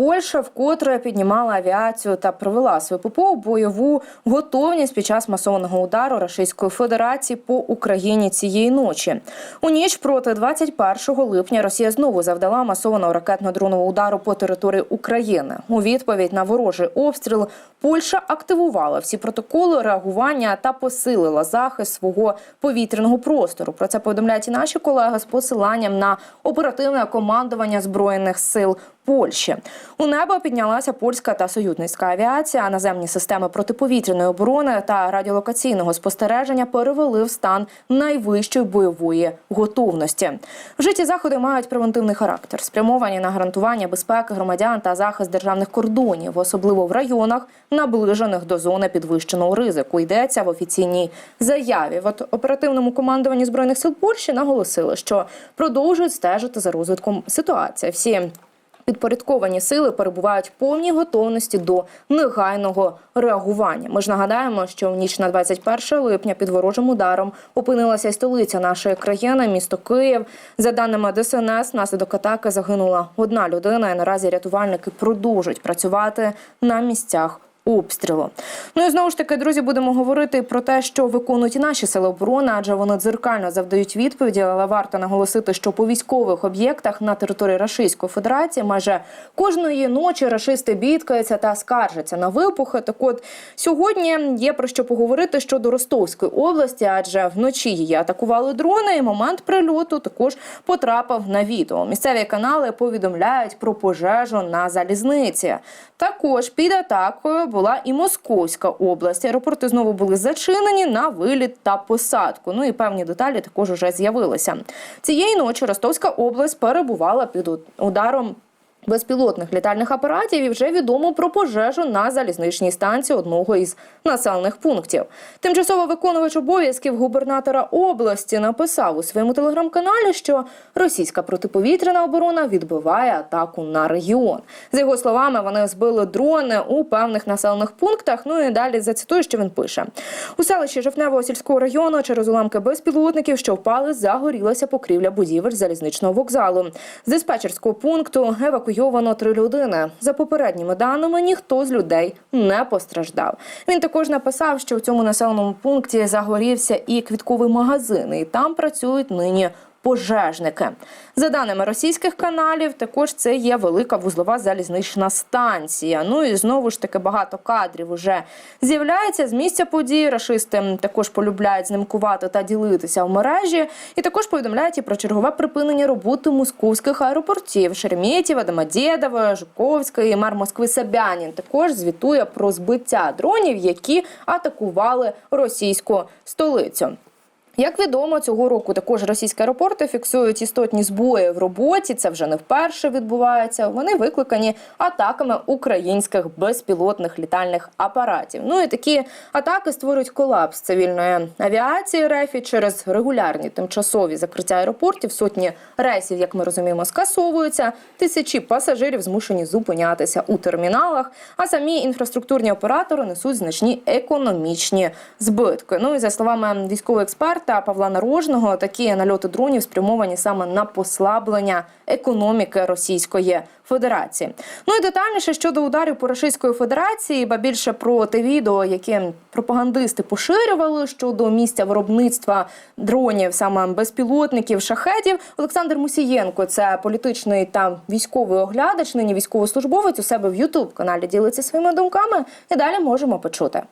Польща вкотре піднімала авіацію та привела свою ППО бойову готовність під час масованого удару Російської Федерації по Україні цієї ночі. У ніч проти 21 липня Росія знову завдала масованого ракетно-дронового удару по території України. У відповідь на ворожий обстріл Польща активувала всі протоколи реагування та посилила захист свого повітряного простору. Про це повідомляють і наші колеги з посиланням на оперативне командування збройних сил. Польщі у небо піднялася польська та союзницька авіація. Наземні системи протиповітряної оборони та радіолокаційного спостереження перевели в стан найвищої бойової готовності. Вжиті заходи мають превентивний характер, спрямовані на гарантування безпеки громадян та захист державних кордонів, особливо в районах, наближених до зони підвищеного ризику. Йдеться в офіційній заяві. В оперативному командуванні збройних сил Польщі наголосили, що продовжують стежити за розвитком ситуації. Всі Підпорядковані сили перебувають в повній готовності до негайного реагування. Ми ж нагадаємо, що в ніч на 21 липня під ворожим ударом опинилася й столиця нашої країни, місто Київ. За даними ДСНС, внаслідок атаки загинула одна людина. і Наразі рятувальники продовжують працювати на місцях обстрілу. Ну і знову ж таки, друзі, будемо говорити про те, що виконують і наші сили оборони, адже вони дзеркально завдають відповіді. Але варто наголосити, що по військових об'єктах на території Російської Федерації майже кожної ночі рашисти бідкаються та скаржаться на вибухи. Так от сьогодні є про що поговорити щодо Ростовської області, адже вночі її атакували дрони. і Момент прильоту також потрапив на відео. Місцеві канали повідомляють про пожежу на залізниці. Також під атакою була і Московська область. Аеропорти знову були зачинені на виліт та посадку. Ну і певні деталі також вже з'явилися. Цієї ночі Ростовська область перебувала під ударом. Безпілотних літальних апаратів і вже відомо про пожежу на залізничній станції одного із населених пунктів. Тимчасово виконувач обов'язків губернатора області написав у своєму телеграм-каналі, що російська протиповітряна оборона відбиває атаку на регіон. За його словами, вони збили дрони у певних населених пунктах. Ну і далі зацитую, що він пише у селищі Жовтневого сільського району через уламки безпілотників, що впали, загорілася покрівля будівель залізничного вокзалу. З диспетчерського пункту евакуювали евакуйовано три людини. За попередніми даними, ніхто з людей не постраждав. Він також написав, що в цьому населеному пункті загорівся і квітковий магазин, і там працюють нині пожежники. За даними російських каналів, також це є велика вузлова залізнична станція. Ну і знову ж таки багато кадрів вже з'являється з місця події. Рашисти також полюбляють знімкувати та ділитися в мережі. І також повідомляють і про чергове припинення роботи московських аеропортів Шереметєва, Домодєдова, Жуковська і мер Москви Собянін. Також звітує про збиття дронів, які атакували російську столицю. Як відомо, цього року також російські аеропорти фіксують істотні збої в роботі. Це вже не вперше відбувається. Вони викликані атаками українських безпілотних літальних апаратів. Ну і такі атаки створюють колапс цивільної авіації РЕФІ через регулярні тимчасові закриття аеропортів. Сотні рейсів, як ми розуміємо, скасовуються. Тисячі пасажирів змушені зупинятися у терміналах. А самі інфраструктурні оператори несуть значні економічні збитки. Ну і за словами військового експерта та Павла Нарожного такі нальоти дронів спрямовані саме на послаблення економіки Російської Федерації. Ну і детальніше щодо ударів по Російської Федерації, ба більше про те відео, яке пропагандисти поширювали щодо місця виробництва дронів, саме безпілотників, шахетів. Олександр Мусієнко, це політичний та військовий оглядач, нині військовослужбовець у себе в Ютуб каналі ділиться своїми думками. І далі можемо почути.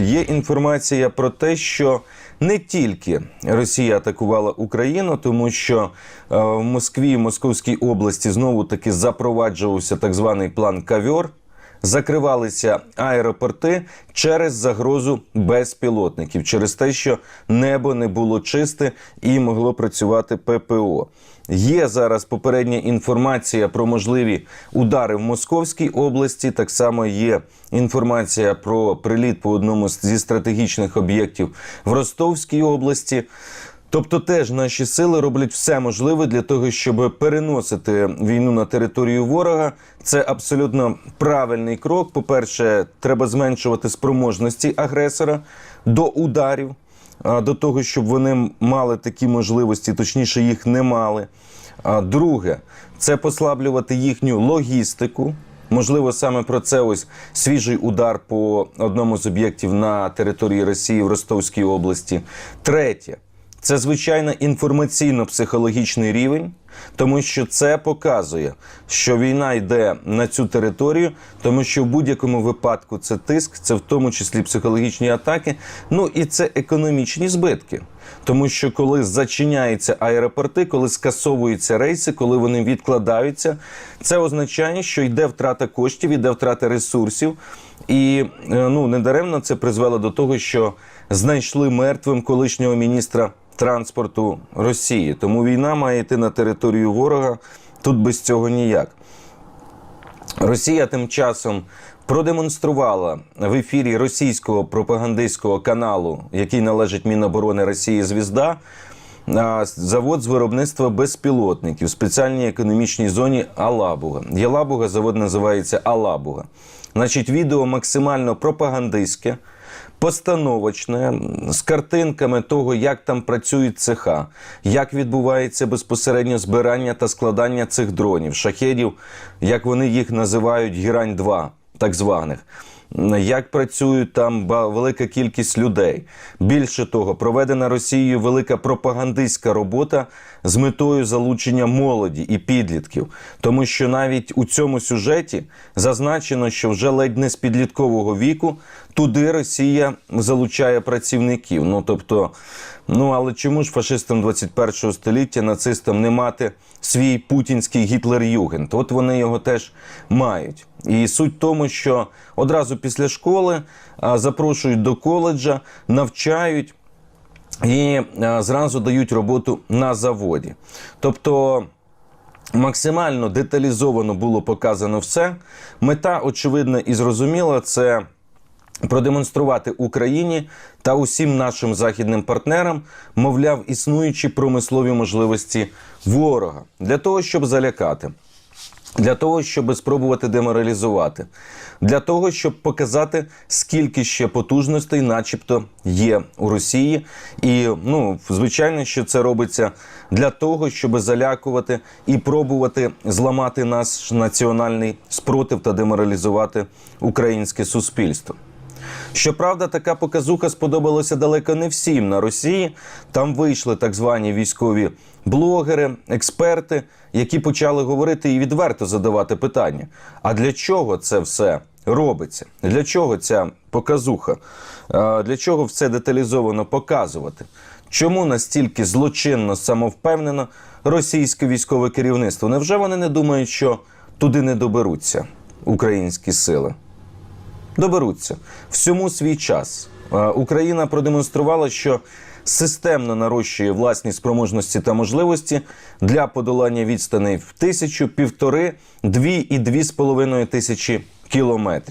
Є інформація про те, що не тільки Росія атакувала Україну, тому що е, в Москві, в Московській області знову таки запроваджувався так званий план Кавьор. Закривалися аеропорти через загрозу безпілотників, через те, що небо не було чисте і могло працювати ППО. Є зараз попередня інформація про можливі удари в Московській області. Так само є інформація про приліт по одному зі стратегічних об'єктів в Ростовській області. Тобто, теж наші сили роблять все можливе для того, щоб переносити війну на територію ворога. Це абсолютно правильний крок. По перше, треба зменшувати спроможності агресора до ударів, до того, щоб вони мали такі можливості, точніше їх не мали. А друге, це послаблювати їхню логістику. Можливо, саме про це ось свіжий удар по одному з об'єктів на території Росії в Ростовській області. Третє, це звичайно інформаційно-психологічний рівень, тому що це показує, що війна йде на цю територію, тому що в будь-якому випадку це тиск, це в тому числі психологічні атаки, ну і це економічні збитки. Тому що коли зачиняються аеропорти, коли скасовуються рейси, коли вони відкладаються, це означає, що йде втрата коштів, йде втрата ресурсів. І е, ну недаремно це призвело до того, що знайшли мертвим колишнього міністра транспорту Росії. Тому війна має йти на територію ворога. Тут без цього ніяк. Росія тим часом продемонструвала в ефірі російського пропагандистського каналу, який належить Міноборони Росії Звізда. Завод з виробництва безпілотників в спеціальній економічній зоні Алабуга. Ялабуга завод називається Алабуга. Значить, відео максимально пропагандистське, постановочне, з картинками того, як там працюють цеха, як відбувається безпосередньо збирання та складання цих дронів, шахедів, як вони їх називають Гірань 2 так званих. Як працюють там велика кількість людей. Більше того, проведена Росією велика пропагандистська робота з метою залучення молоді і підлітків. Тому що навіть у цьому сюжеті зазначено, що вже ледь не з підліткового віку туди Росія залучає працівників. Ну тобто, ну але чому ж фашистам 21 століття, нацистам не мати свій путінський гітлер-югент? От вони його теж мають. І суть в тому, що одразу після школи запрошують до коледжа, навчають і зразу дають роботу на заводі. Тобто. Максимально деталізовано було показано все. Мета очевидна і зрозуміла це продемонструвати Україні та усім нашим західним партнерам, мовляв, існуючі промислові можливості ворога для того, щоб залякати. Для того, щоб спробувати деморалізувати, для того, щоб показати, скільки ще потужностей, начебто, є у Росії, і ну звичайно, що це робиться для того, щоб залякувати і пробувати зламати наш національний спротив та деморалізувати українське суспільство. Щоправда, така показуха сподобалася далеко не всім на Росії. Там вийшли так звані військові блогери, експерти, які почали говорити і відверто задавати питання: а для чого це все робиться? Для чого ця показуха? Для чого все деталізовано показувати? Чому настільки злочинно самовпевнено російське військове керівництво? Невже вони не думають, що туди не доберуться українські сили? Доберуться всьому свій час. Е, Україна продемонструвала, що системно нарощує власні спроможності та можливості для подолання відстаней в тисячу, півтори, дві і дві з половиною тисячі кілометрів.